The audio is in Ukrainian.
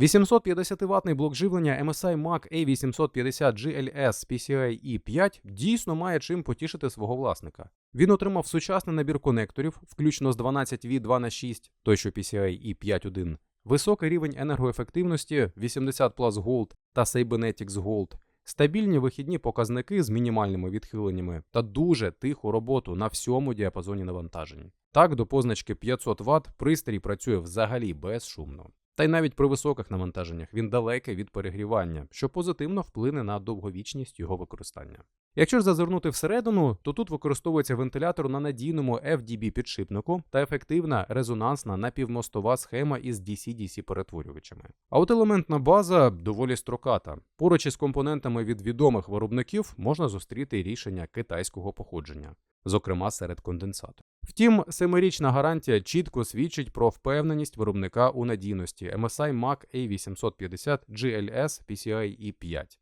850 ватний блок живлення MSI Mac A850 GLS PCIe 5 дійсно має чим потішити свого власника. Він отримав сучасний набір конекторів, включно з 12V2х6, той що PCIe 5.1, високий рівень енергоефективності 80 Plus Gold та Cybernetics Gold, стабільні вихідні показники з мінімальними відхиленнями та дуже тиху роботу на всьому діапазоні навантажень. Так, до позначки 500 Вт пристрій працює взагалі безшумно. Та й навіть при високих навантаженнях він далекий від перегрівання, що позитивно вплине на довговічність його використання. Якщо ж зазирнути всередину, то тут використовується вентилятор на надійному FDB підшипнику та ефективна резонансна напівмостова схема із DC-DC перетворювачами. А от елементна база доволі строката. Поруч із компонентами від відомих виробників можна зустріти рішення китайського походження, зокрема серед конденсаторів. Втім, семирічна гарантія чітко свідчить про впевненість виробника у надійності MSI Mac A850 GLS PCIe 5.